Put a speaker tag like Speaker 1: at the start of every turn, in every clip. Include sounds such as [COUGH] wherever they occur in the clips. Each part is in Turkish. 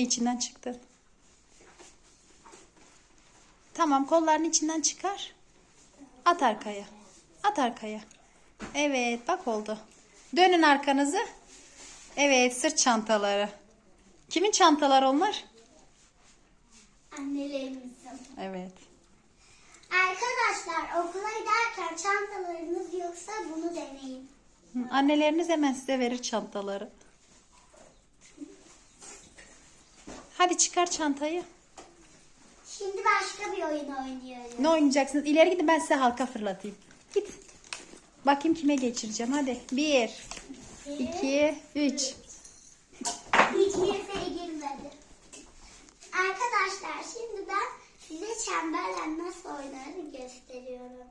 Speaker 1: Yine içinden çıktı. Tamam kollarını içinden çıkar. At arkaya. At arkaya. Evet bak oldu. Dönün arkanızı. Evet sırt çantaları. Kimin çantaları onlar?
Speaker 2: Annelerimizin.
Speaker 1: Evet.
Speaker 2: Arkadaşlar okula giderken çantalarınız yoksa bunu deneyin.
Speaker 1: Anneleriniz hemen size verir çantaları. Hadi çıkar çantayı.
Speaker 2: Şimdi başka bir oyun oynuyoruz.
Speaker 1: Ne oynayacaksınız? İleri gidin ben size halka fırlatayım. Git. Bakayım kime geçireceğim. Hadi. Bir, iki, üç.
Speaker 2: Kimse girmedi. Arkadaşlar şimdi ben size çemberle nasıl oynarını gösteriyorum.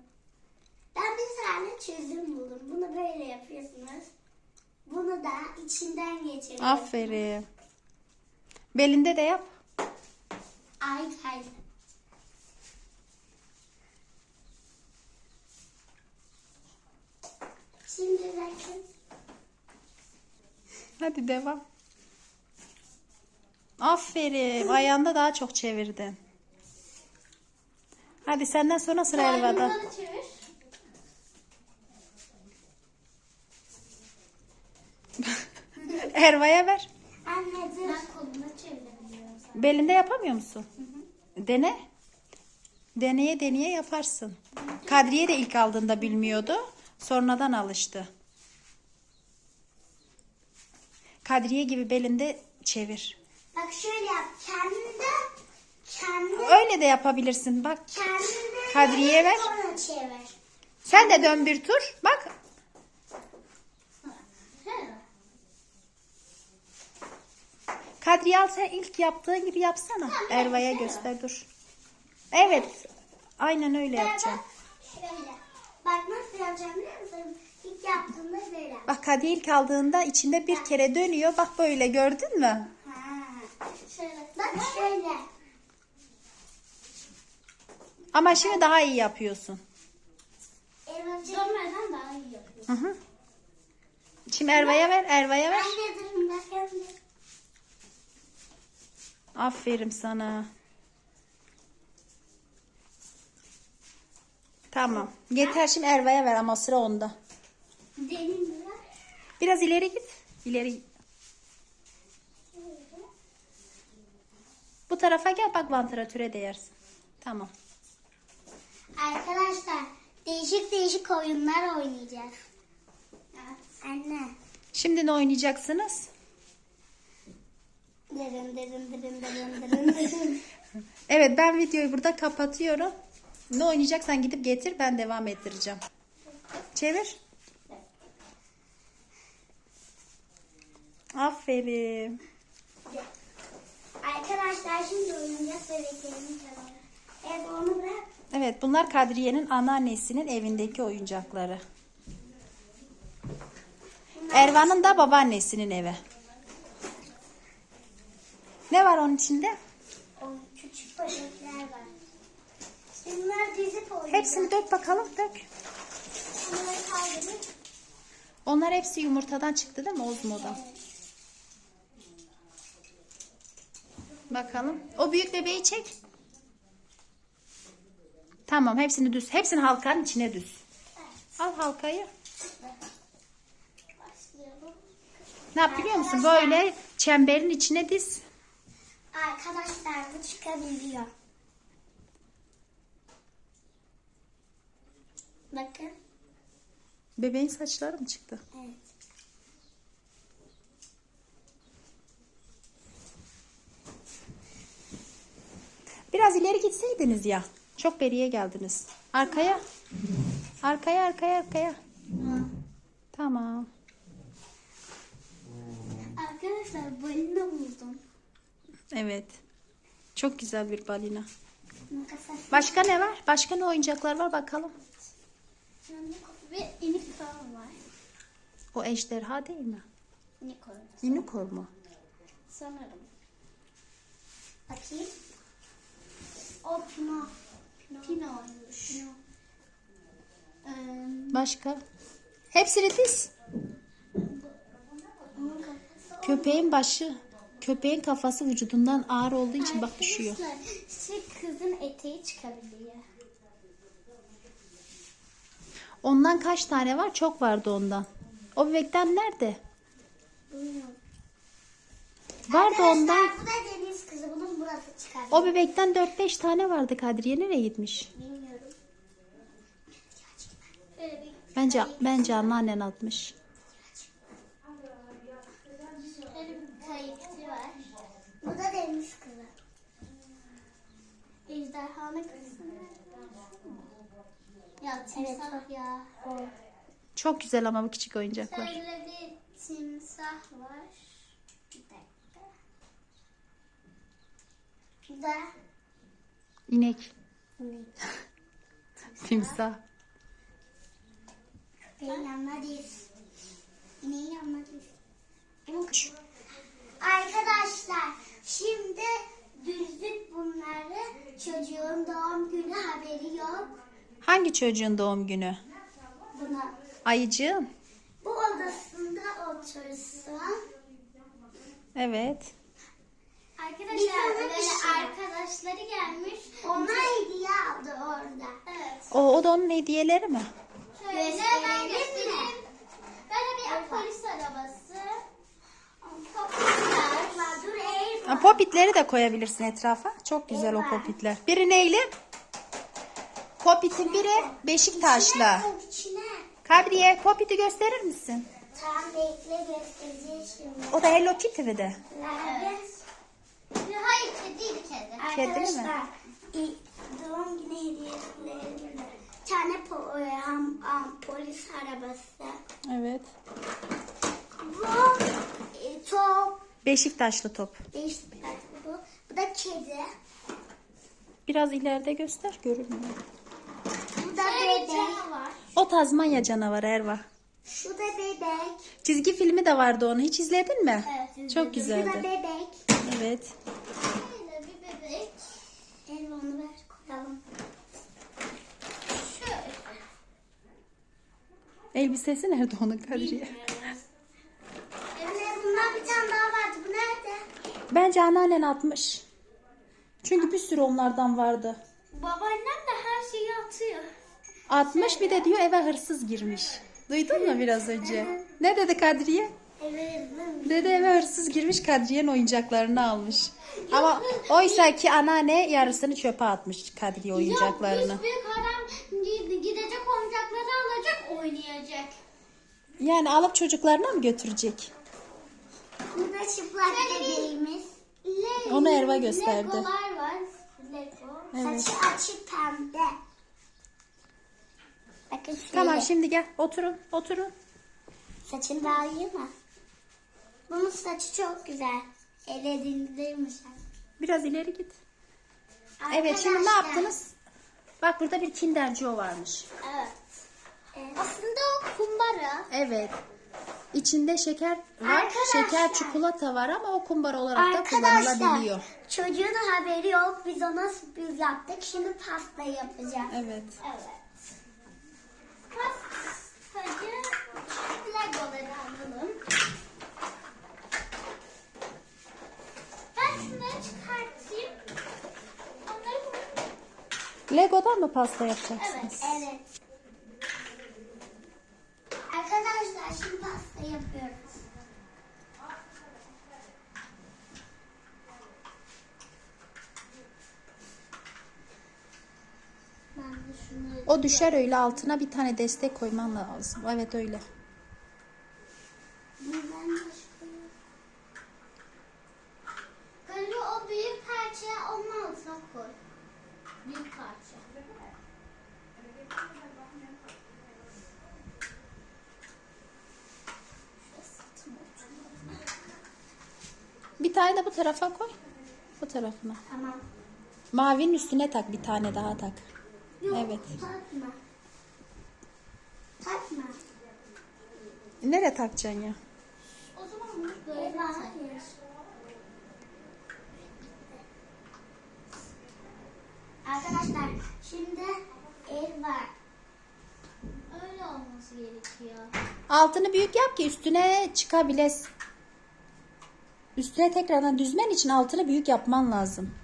Speaker 2: Ben bir tane çözüm buldum. Bunu böyle yapıyorsunuz. Bunu da içinden geçiriyorsunuz.
Speaker 1: Aferin. Belinde de yap.
Speaker 2: Ay kaydı. Şimdi bakın.
Speaker 1: Hadi devam. Aferin. Ayağında daha çok çevirdin. Hadi senden sonra sıra
Speaker 2: çevir. [LAUGHS]
Speaker 1: Erva'ya ver.
Speaker 2: Anne dur. Ben koluma çevirebiliyorum.
Speaker 1: Belinde yapamıyor musun? Dene. Deneye deneye yaparsın. Kadriye de ilk aldığında bilmiyordu. Sonradan alıştı. Kadriye gibi belinde çevir.
Speaker 2: Bak şöyle yap. Kendinde kendi
Speaker 1: Öyle de yapabilirsin. Bak Kadriye ver.
Speaker 2: Sonra çevir.
Speaker 1: sen de dön bir tur. Bak Kadriye al sen ilk yaptığın gibi yapsana. Erva'ya göster dur. Evet. Aynen öyle yapacağım.
Speaker 2: Şöyle. Bak nasıl yapacağım biliyor musun? İlk yaptığımda böyle.
Speaker 1: Bak Kadriye ilk aldığında içinde bir kere dönüyor. Bak böyle gördün mü?
Speaker 2: Ha. Şöyle. Bak şöyle.
Speaker 1: Ama şimdi daha iyi yapıyorsun.
Speaker 2: Dönmeden daha iyi yapıyor.
Speaker 1: Hı hı. Şimdi Erva'ya ver, Erva'ya ver.
Speaker 2: Anne durun bakın.
Speaker 1: Aferin sana. Tamam. Yeter şimdi Erva'ya ver ama sıra onda.
Speaker 2: Biraz.
Speaker 1: İleri git. İleri. Bu tarafa gel bak vantilatüre değersin. Tamam.
Speaker 2: Arkadaşlar değişik değişik oyunlar oynayacağız. Anne.
Speaker 1: Şimdi ne oynayacaksınız?
Speaker 2: Dırın dırın dırın dırın dırın. [LAUGHS]
Speaker 1: Evet ben videoyu burada kapatıyorum. Ne oynayacaksan gidip getir ben devam ettireceğim. Çevir. Aferin.
Speaker 2: Arkadaşlar şimdi oynayacağız bebeklerimiz var. Evet onu bırak.
Speaker 1: Evet bunlar Kadriye'nin anneannesinin evindeki oyuncakları. Ervan'ın da babaannesinin evi. Ne var onun içinde?
Speaker 2: O küçük bebekler var. Bunlar dizip oynayacak.
Speaker 1: Hepsini dök bakalım dök.
Speaker 2: Bunları kaldırıp
Speaker 1: Onlar hepsi yumurtadan çıktı değil mi Ozmo'dan? Bakalım. O büyük bebeği çek. Tamam hepsini düz. Hepsini halkanın içine düz. Al halkayı. Ne yap biliyor musun? Böyle çemberin içine diz.
Speaker 2: Arkadaşlar bu çıkabiliyor. Bakın.
Speaker 1: Bebeğin saçları mı çıktı?
Speaker 2: Evet.
Speaker 1: Biraz ileri gitseydiniz ya. Çok beriye geldiniz. Arkaya. Arkaya arkaya arkaya. Çok güzel bir balina. Başka ne var? Başka ne oyuncaklar var bakalım.
Speaker 2: Ve inik falan var.
Speaker 1: O ejderha değil mi?
Speaker 2: Unicorn.
Speaker 1: Unicorn mu?
Speaker 2: Sanırım. Bakayım. O Pino. Pino. Ee,
Speaker 1: Başka? Hepsini diz. Köpeğin başı. Köpeğin kafası vücudundan ağır olduğu için bak düşüyor.
Speaker 2: Arkadaşlar, Şu kızın eteği çıkabiliyor.
Speaker 1: Ondan kaç tane var? Çok vardı ondan. O bebekten nerede?
Speaker 2: Bilmiyorum.
Speaker 1: Vardı ondan.
Speaker 2: Arkadaşlar bu da deniz kızı. Bunun burası çıkar.
Speaker 1: O bebekten 4-5 tane vardı Kadriye. Nereye gitmiş?
Speaker 2: Bilmiyorum.
Speaker 1: Bence bence anneannen atmış.
Speaker 2: Böyle bir kayıkçı var. Bu da deniz kızı. Ejderhanın kızı. Ya timsah
Speaker 1: Çok güzel ama bu küçük oyuncaklar.
Speaker 2: Şöyle bir timsah var. Bir dakika. Bu da
Speaker 1: İnek, [LAUGHS] timsah.
Speaker 2: benim yanmadayız. İneğin yanmadayız. Arkadaşlar şimdi düzdük bunları. Çocuğun doğum günü haberi yok.
Speaker 1: Hangi çocuğun doğum günü?
Speaker 2: Buna
Speaker 1: Ayıcığın.
Speaker 2: bu odasında otursun.
Speaker 1: Evet.
Speaker 2: Arkadaşlar böyle arkadaşları gelmiş. Ona hediye aldı orada. Evet.
Speaker 1: O, o da onun hediyeleri mi?
Speaker 2: Şöyle ben göstereyim. Böyle bir polis arabası. Popüler. Dur ev
Speaker 1: Ha, popitleri de koyabilirsin etrafa. Çok güzel o popitler. Biri neyli? Popitin biri Beşiktaşlı.
Speaker 2: içine.
Speaker 1: Kadriye popiti gösterir misin?
Speaker 2: Tamam bekle göstereceğiz şimdi.
Speaker 1: O da Hello Kitty mi de?
Speaker 2: Evet. Hayır kediydi kedi.
Speaker 1: Kedi mi?
Speaker 2: Arkadaşlar i- doğum günü hediyelerim var. Bir tane po- e, am- am- polis arabası.
Speaker 1: Evet.
Speaker 2: Bu e, top.
Speaker 1: Beşiktaşlı top.
Speaker 2: Değişik bu. Bu da kedi.
Speaker 1: Biraz ileride göster görünmüyor.
Speaker 2: Bu da bebek.
Speaker 1: O Tazmanya canavarı Erva.
Speaker 2: Şu da bebek.
Speaker 1: Çizgi filmi de vardı onu. Hiç izledin mi?
Speaker 2: Evet, izledim.
Speaker 1: Çok
Speaker 2: Bu da
Speaker 1: güzeldi.
Speaker 2: bebek.
Speaker 1: Evet.
Speaker 2: Böyle bir bebek. El onu ver koyalım. Şöyle.
Speaker 1: Elbisesi nerede onun Kadriye?
Speaker 2: Anne bundan bir tane daha vardı. Bu nerede?
Speaker 1: Bence anneannen atmış. Çünkü bir sürü onlardan vardı. 60 bir de diyor eve hırsız girmiş. Duydun mu biraz önce? Ne dedi Kadriye? Dede eve hırsız girmiş Kadriye'nin oyuncaklarını almış. Ama oysa ki anneanne yarısını çöpe atmış Kadriye oyuncaklarını.
Speaker 2: Yok, büyük adam gidecek oyuncakları alacak oynayacak.
Speaker 1: Yani alıp çocuklarına mı götürecek?
Speaker 2: Burada çıplak bebeğimiz.
Speaker 1: Onu Erva gösterdi.
Speaker 2: Legolar var. Lego.
Speaker 1: Evet.
Speaker 2: Saçı açık pembe. Bakın şöyle.
Speaker 1: Tamam şimdi gel oturun oturun.
Speaker 2: Saçını daha iyi mi? Bunun saçı çok güzel. Ellerindeymiş.
Speaker 1: Biraz ileri git. Evet şimdi ne
Speaker 2: Arkadaşlar,
Speaker 1: yaptınız? Bak burada bir Kinder Joe varmış.
Speaker 2: Evet. Aslında o kumbara.
Speaker 1: Evet. İçinde şeker var.
Speaker 2: Arkadaşlar.
Speaker 1: Şeker çikolata var ama o kumbara olarak da kullanılabiliyor.
Speaker 2: çocuğun haberi yok. Biz ona sürpriz yaptık. Şimdi pasta yapacağız.
Speaker 1: Evet.
Speaker 2: Evet.
Speaker 1: Lego'dan mı pasta yapacaksınız?
Speaker 2: Evet. Evet. Arkadaşlar şimdi pasta yapıyoruz.
Speaker 1: O düşer öyle altına bir tane destek koyman lazım. Evet öyle.
Speaker 2: Ben de şunu- Galiba o büyük parçayı onun altına koy. Büyük parça.
Speaker 1: Bir tane de bu tarafa koy. Bu tarafına.
Speaker 2: Tamam.
Speaker 1: Mavinin üstüne tak bir tane daha tak.
Speaker 2: Yok,
Speaker 1: Evet.
Speaker 2: takma. Takma.
Speaker 1: Nereye takacaksın ya?
Speaker 2: O zaman bunu böyle Hayır. Arkadaşlar şimdi el var. Öyle olması gerekiyor.
Speaker 1: Altını büyük yap ki üstüne çıkabilesin. Üstüne tekrardan düzmen için altını büyük yapman lazım.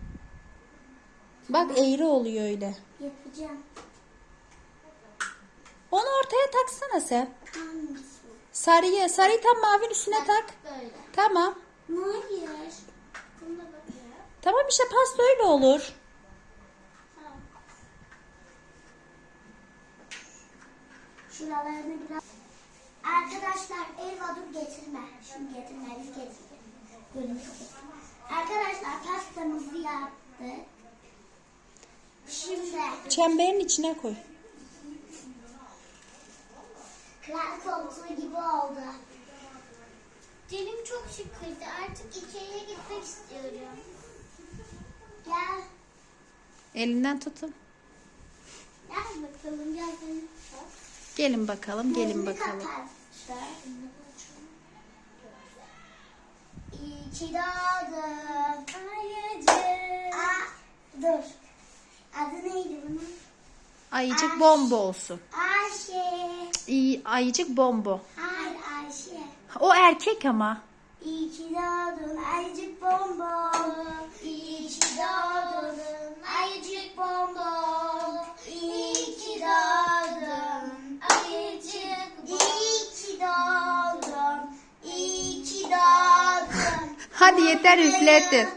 Speaker 1: Bak eğri oluyor öyle.
Speaker 2: Yapacağım.
Speaker 1: Onu ortaya taksana sen.
Speaker 2: Hangisi?
Speaker 1: Sarıyı, sarıyı tam mavinin üstüne tak.
Speaker 2: Böyle.
Speaker 1: Tamam.
Speaker 2: Hayır.
Speaker 1: Tamam işte pasta öyle olur.
Speaker 2: Tamam. Şuralarını biraz... Arkadaşlar Elva dur getirme. Şunu getirme. Getirme. Arkadaşlar pastamızı yaptık. Şimdi
Speaker 1: Çemberin içine koy.
Speaker 2: kral koltuğu gibi oldu. Dilim çok sıkıldı. Artık içeriye gitmek istiyorum. Gel.
Speaker 1: Elinden tutun.
Speaker 2: Gel bakalım. Gel.
Speaker 1: Gelin bakalım, gelin bakalım.
Speaker 2: kapat. İyi ki doğdun ayıcık. Aa, dur. Adı neydi bunun?
Speaker 1: Ayıcık bombo olsun.
Speaker 2: Ayşe.
Speaker 1: İyi, ayıcık bombo.
Speaker 2: Hayır Ayşe.
Speaker 1: O erkek ama.
Speaker 2: İyi ki doğdun ayıcık bombo. İyi ki doğdun ayıcık bombo. İyi ki doğdun
Speaker 1: Hadi yeter üfletin.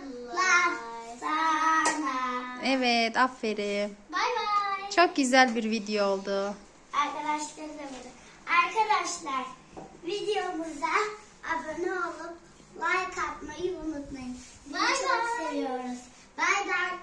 Speaker 1: Evet aferin.
Speaker 2: Bay bay.
Speaker 1: Çok güzel bir video oldu.
Speaker 2: Arkadaşlarımız, arkadaşlar videomuza abone olup like atmayı unutmayın. Sizi çok seviyoruz. Bay bay.